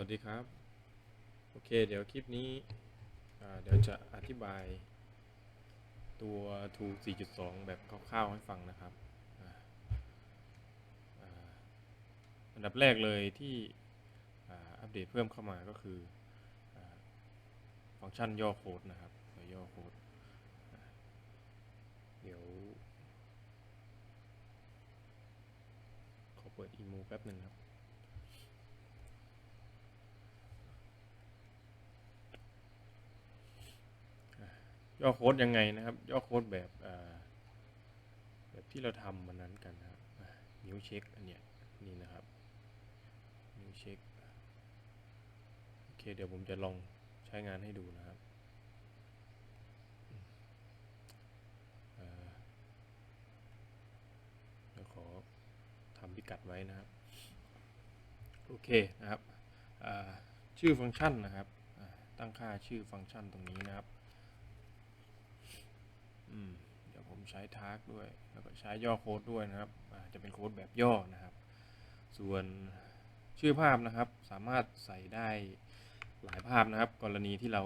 วัสดีครับ โอเค เดี๋ยวคลิปนี้เดี๋ยวจะอธิบาย ตัว t o 4.2 แบบคร่าวๆให้ฟังนะครับอันดับแรกเลยที่อัปเดตเพิ่มเข้ามาก็คืออฟังก์ชันย่อโค้ดนะครับย่อโค้ดเดี๋ยว ขอเปิดอีโมแป๊บหนึ่งครับ ย่อโค้ดยังไงนะครับ ย่อโค้ดแบบแบบที่เราทำมันนั้นกันนะครับนิ้วเช็คอันเนี้ยนี่นะครับนิ้วเช็คโอเคเดี๋ยวผมจะลองใช้งานให้ดูนะครับเดี๋ยวขอทำพิกัดไว้นะครับ โอเคนะครับชื่อฟังก์ชันนะครับตั้งค่าชื่อฟังก์ชันตรงนี้นะครับ เดี๋ยวผมใช้ทาร์กด้วย แล้วก็ใช้ย่อโค้ดด้วยนะครับจะเป็นโค้ดแบบย่อนะครับ ส่วนชื่อภาพนะครับ สามารถใส่ได้หลายภาพนะครับ กรณีที่เรา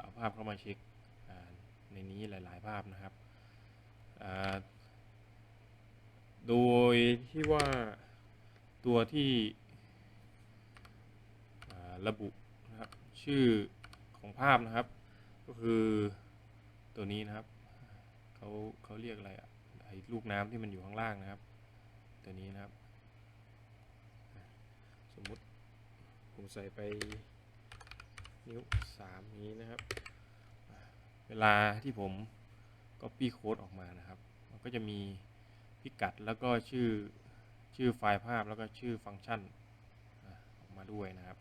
เอาภาพเข้ามาเช็คในนี้หลาย ๆ ภาพนะครับ โดยที่ว่าตัวที่ระบุนะครับชื่อของภาพนะครับ ก็คือตัวนี้นะครับ เขาเขาเรียกอะไรอะไอ้ลูกน้ำที่มันอยู่ข้างล่างนะครับ ตัวนี้นะครับ สมมุติผมใส่ไปนิ้วสามนี้นะครับ เวลาที่ผม Copy Code ออกมานะครับ มันก็จะมีพิกัดแล้วก็ชื่อชื่อไฟล์ภาพแล้วก็ชื่อฟังก์ชันออกมาด้วยนะครับ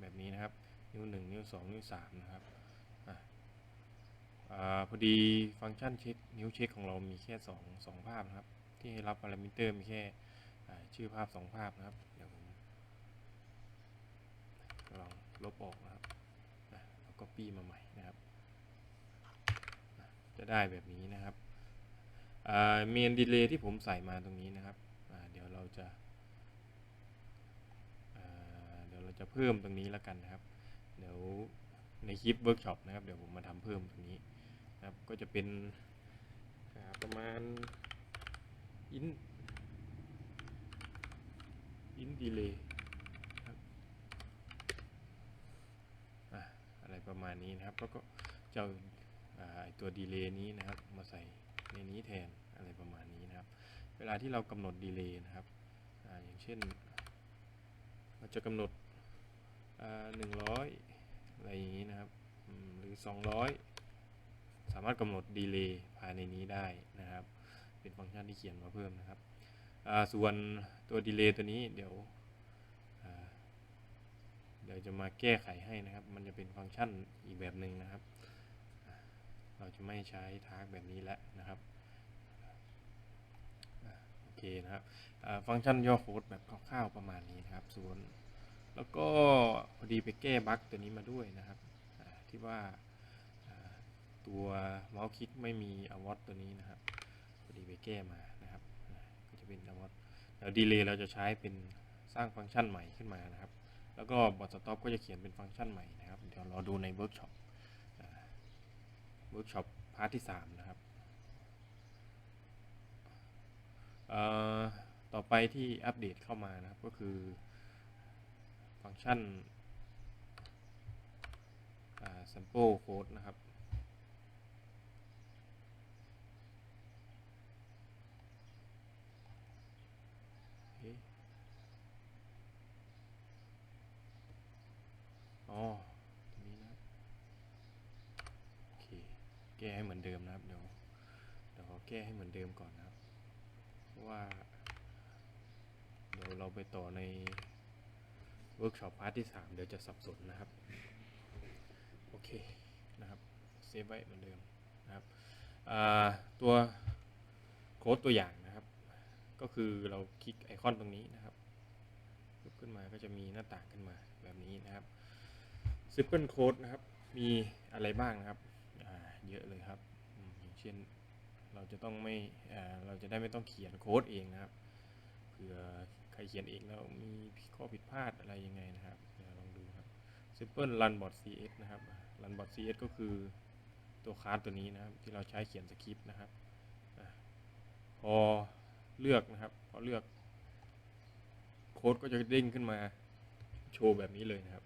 แบบนี้นะครับ นิ้วหนึ่งนิ้วสองนิ้วสามนะครับ อาพอดีฟังก์ชันเช็คนิ้วเช็คของเรามีแค่สองภาพนะครับ ที่ให้รับพารามิเตอร์มีแค่ชื่อภาพสองภาพนะครับ เดี๋ยวผมลองลบออกนะครับนะแล้วก็ปี้มาใหม่นะครับ จะได้แบบนี้นะครับเมนดีเลย์ที่ผมใส่มาตรงนี้นะครับ เดี๋ยวเราจะเดี๋ยวเราจะเพิ่มตรงนี้แล้วกันนะครับ เดี๋ยวในคลิปเวิร์กช็อปนะครับ เดี๋ยวผมมาทำเพิ่มตรงนี้ ครับก็จะเป็นประมาณอินอินดีเลยครับอะอะไรประมาณนี้นะครับแล้วก็จะเอาอ่าไอตัวดีเลย์นี้นะครับมาใส่ในนี้แทนอะไรประมาณนี้นะครับ เวลาที่เรากำหนดดีเลย์นะครับออย่างเช่น เราจะกำหนดหนึ่งร้อยอะไรอย่างนี้นะครับอืมหรือ200 สามารถกำหนดดีเลย์ภายในนี้ได้นะครับ เป็นฟังก์ชันที่เขียนมาเพิ่มนะครับ ส่วนตัวดีเลย์ตัวนี้เดี๋ยวเดี๋ยวจะมาแก้ไขให้นะครับ มันจะเป็นฟังก์ชันอีกแบบหนึ่งนะครับ เราจะไม่ใช้ทาร์กแบบนี้แล้วนะครับอโอเคนะครับฟังก์ชันย่อโค้ดแบบคร่าวๆประมาณนี้นะครับ ส่วนแล้วก็พอดีไปแก้บั๊กตัวนี้มาด้วยนะครับที่ว่า ตัวเมาส์คลิกไม่มีอวอตตัวนี้นะครับพอดีไปแก้มานะครับก็จะเป็นอวอตแล้วดีเลย์เราจะใช้เป็นสร้างฟังก์ชันใหม่ขึ้นมานะครับ แล้วก็บอทสต็อปก็จะเขียนเป็นฟังก์ชันใหม่นะครับ เดี๋ยวรอดูในเวิร์กช็อปเวิร์กช็อปพาร์ทที่ 3 นะครับต่อไปที่อัปเดตเข้ามานะครับ ก็คือฟังก์ชัน sample code นะครับ อ๋อตรงนี้นะโอเคแก้ให้เหมือนเดิมนะครับเดี๋ยวเดี๋ยวขอแก้ให้เหมือนเดิมก่อนนะครับเพราะว่า เดี๋ยวเราไปต่อในเวิร์กช็อปพาร์ทที่ 3 เดี๋ยวจะสับสนนะครับ โอเคนะครับเซฟไว้เหมือนเดิมนะครับตัวโค้ดตัวอย่างนะครับ ก็คือเราคลิกไอคอนตรงนี้นะครับลุกขึ้นมาก็จะมีหน้าต่างขึ้นมาแบบนี้นะครับ Simple Code นะครับ มีอะไรบ้างนะครับ เยอะเลยครับ อย่างเช่น เราจะต้องไม่เราจะได้ไม่ต้องเขียนโค้ดเองนะครับ เผื่อใครเขียนเองแล้วมีข้อผิดพลาดอะไรยังไงนะครับลองดูครับ Simple Run Bot CS นะครับ Run Bot CS ก็คือตัวคลาสตัวนี้นะครับ ที่เราใช้เขียนสคริปต์นะครับ พอเลือกนะครับ พอเลือกโค้ดก็จะเด้งขึ้นมาโชว์แบบนี้เลยนะครับ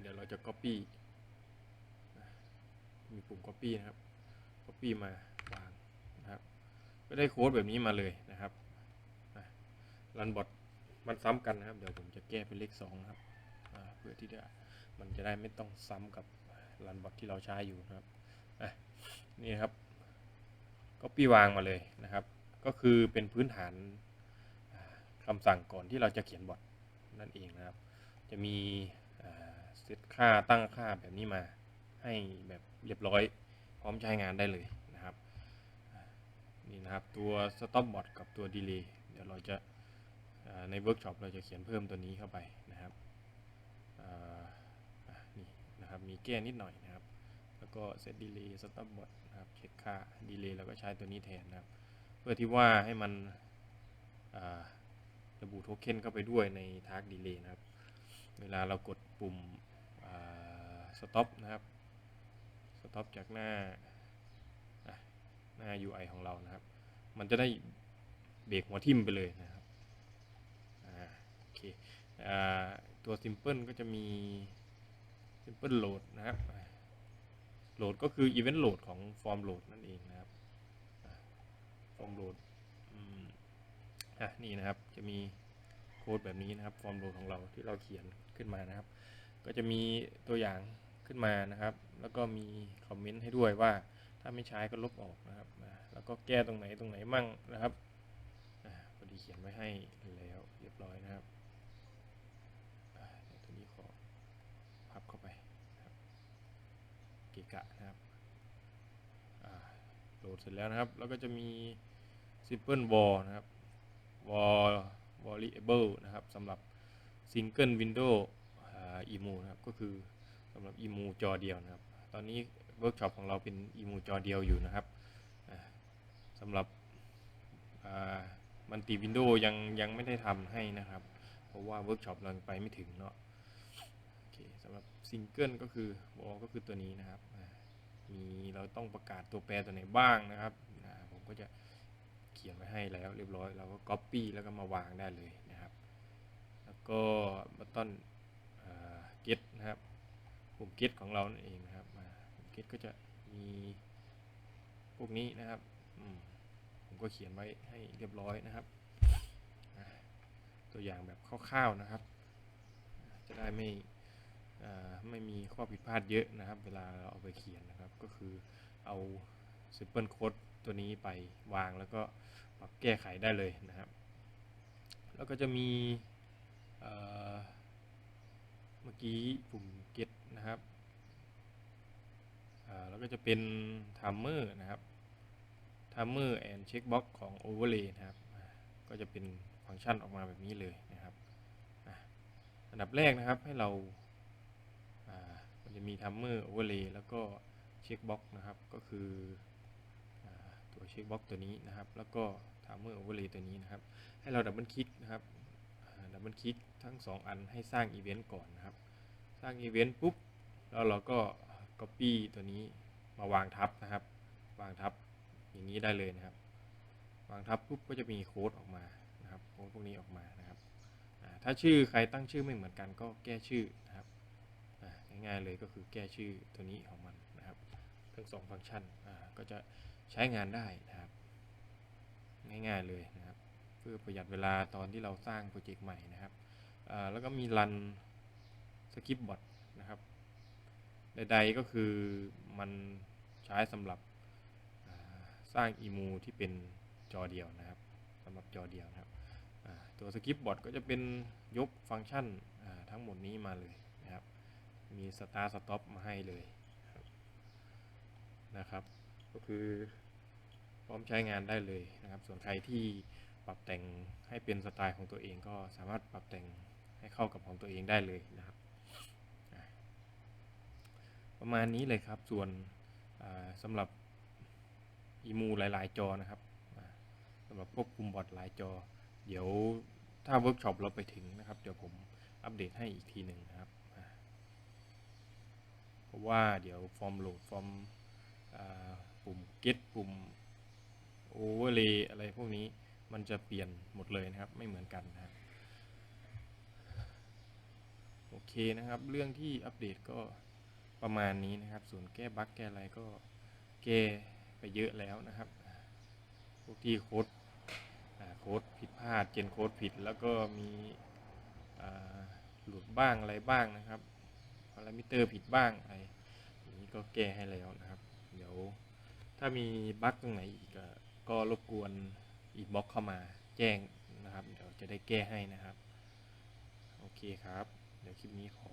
เดี๋ยวเราจะ Copy มีปุ่ม Copy นะครับ Copy มาวางนะครับ ก็ได้โค้ดแบบนี้มาเลยนะครับรันบอทมันซ้ำกันนะครับ เดี๋ยวผมจะแก้เป็นเลขสองนะครับเพื่อที่จะมันจะได้ไม่ต้องซ้ำกับรันบอทที่เราใช้อยู่นะครับนี่ครับก็ปีวางมาเลยนะครับ ก็คือเป็นพื้นฐานคำสั่งก่อนที่เราจะเขียนบอทนั่นเองนะครับ จะมี เซตค่าตั้งค่าแบบนี้มาให้แบบเรียบร้อยพร้อมใช้งานได้เลยนะครับนี่นะครับตัว stop bot กับตัว delay เดี๋ยวเราจะาในเวิร์กช็อปเราจะเขียนเพิ่มตัวนี้เข้าไปนะครับนี่นะครับมีแก้นิดหน่อยนะครับ แล้วก็ set delay stop bot นะครับเช็คค่า delay แล้วก็ใช้ตัวนี้แทนนะครับ เพื่อที่ว่าให้มันระบุโทเค็นเข้าไปด้วยใน task delay นะครับ เวลาเรากด ปุ่ม stop นะครับ stop จากหน้าหน้า UI ของเรานะครับ มันจะได้เบรกหัวทิ่มไปเลยนะครับโอเคอตัว Simple ก็จะมี Simple Load นะครับโหลดก็คือ Event Load ของ Form Load นั่นเองนะครับ Form Load อะนี่นะครับจะมีโค้ดแบบนี้นะครับ Form Load ของเราที่เราเขียนขึ้นมานะครับ ก็จะมีตัวอย่างขึ้นมานะครับ แล้วก็มีคอมเมนต์ให้ด้วยว่า ถ้าไม่ใช้ก็ลบออกนะครับแล้วก็แก้ตรงไหนตรงไหนมั่งนะครับอาพอดีเขียนไว้ให้แล้วเรียบร้อยนะครับอ่าตัวนี้ขอพับเข้าไปเกะกะนะครับอ่าโหลดเสร็จแล้วนะครับ แล้วก็จะมี simple wall นะครับ wall variable นะครับสำหรับ single window อ่า emu นะครับก็คือสำหรับ emu จอเดียวนะครับ ตอนนี้เวิร์กช็อปของเราเป็น emu จอเดียวอยู่นะครับอ่าสำหรับมันติวินโดว์ยังยังไม่ได้ทำให้นะครับ เพราะว่าเวิร์กช็อปเราไปไม่ถึงเนาะโอเคสำหรับซิงเกิลก็คือวอก็คือตัวนี้นะครับมีเราต้องประกาศตัวแปรตัวไหนบ้างนะครับผมก็จะเขียนไว้ให้แล้วเรียบร้อย เราก็ Copy แล้วก็มาวางได้เลยนะครับ แล้วก็บัตตอน เก็ตนะครับปุ่ม get ของเรานั่นเองนะครับปุ่ม get ก็จะมีพวกนี้นะครับผมก็เขียนไว้ให้เรียบร้อยนะครับ ตัวอย่างแบบคร่าวๆนะครับ จะได้ไม่ไม่มีข้อผิดพลาดเยอะนะครับ เวลาเราเอาไปเขียนนะครับ ก็คือเอา simple code ตัวนี้ไปวางแล้วก็ปรับแก้ไขได้เลยนะครับ แล้วก็จะมีเมื่อกี้ปุ่ม get นะครับอ่าแล้วก็จะเป็น timer นะครับ timer and checkbox ของ overlay นะครับ ก็จะเป็นฟังก์ชันออกมาแบบนี้เลยนะครับอันดับแรกนะครับให้เรามันจะมี timer overlay แล้วก็ checkbox นะครับ ก็คืออตัว checkbox ตัวนี้นะครับ แล้วก็ timer overlay ตัวนี้นะครับ ให้เราดับเบิลคลิกนะครับดับเบิลคลิกทั้ง 2 อันให้สร้างอีเวนต์ก่อนนะครับ สร้างอีเวนต์ปุ๊บ แล้วเราก็ Copy ตัวนี้มาวางทับนะครับ วางทับอย่างนี้ได้เลยนะครับ วางทับปุ๊บก็จะมีโค้ดออกมานะครับโค้ดพวกนี้ออกมานะครับถ้าชื่อใครตั้งชื่อไม่เหมือนกันก็แก้ชื่อนะครับง่ายๆเลยก็คือแก้ชื่อตัวนี้ของมันนะครับทั้งสองฟังก์ชันก็จะใช้งานได้นะครับ ง่ายๆเลยนะครับ เพื่อประหยัดเวลาตอนที่เราสร้างโปรเจกต์ใหม่นะครับแล้วก็มีรัน คริปต์บอทนะครับใดๆก็คือมันใช้สำหรับสร้างอีมูที่เป็นจอเดียวนะครับสำหรับจอเดียวนะครับตัวสคริปต์บอทก็จะเป็นยกฟังก์ชันทั้งหมดนี้มาเลยนะครับ มี start stop มาให้เลยนะครับ ก็คือพร้อมใช้งานได้เลยนะครับ ส่วนใครที่ปรับแต่งให้เป็นสไตล์ของตัวเองก็สามารถปรับแต่งให้เข้ากับของตัวเองได้เลยนะครับ ประมาณนี้เลยครับส่วนสำหรับอีมูหลาย ๆ จอนะครับสำหรับควบคุมบอร์ดหลายจอ เดี๋ยวถ้าเวิร์กช็อปเราไปถึงนะครับ เดี๋ยวผมอัปเดตให้อีกทีหนึ่งนะครับเพราะว่าเดี๋ยวฟอร์มโหลดฟอร์มปุ่ม get ปุ่ม overlay อะไรพวกนี้มันจะเปลี่ยนหมดเลยนะครับ ไม่เหมือนกันนะครับโอเคนะครับ เรื่องที่อัปเดตก็ ประมาณนี้นะครับส่วนแก้บั๊กแก้อะไรก็แก้ไปเยอะแล้วนะครับพวกที่โค้ดโค้ดผิดพลาดเจนโค้ดผิด แล้วก็มีหลุดบ้างอะไรบ้างนะครับพารามิเตอร์ผิดบ้างอะไรอย่างนี้ก็แก้ให้แล้วนะครับ เดี๋ยวถ้ามีบั๊กตรงไหนอีกก็ก็รบกวนอีกบล็อกเข้ามาแจ้งนะครับ เดี๋ยวจะได้แก้ให้นะครับ โอเคครับ เดี๋ยวคลิปนี้ขอ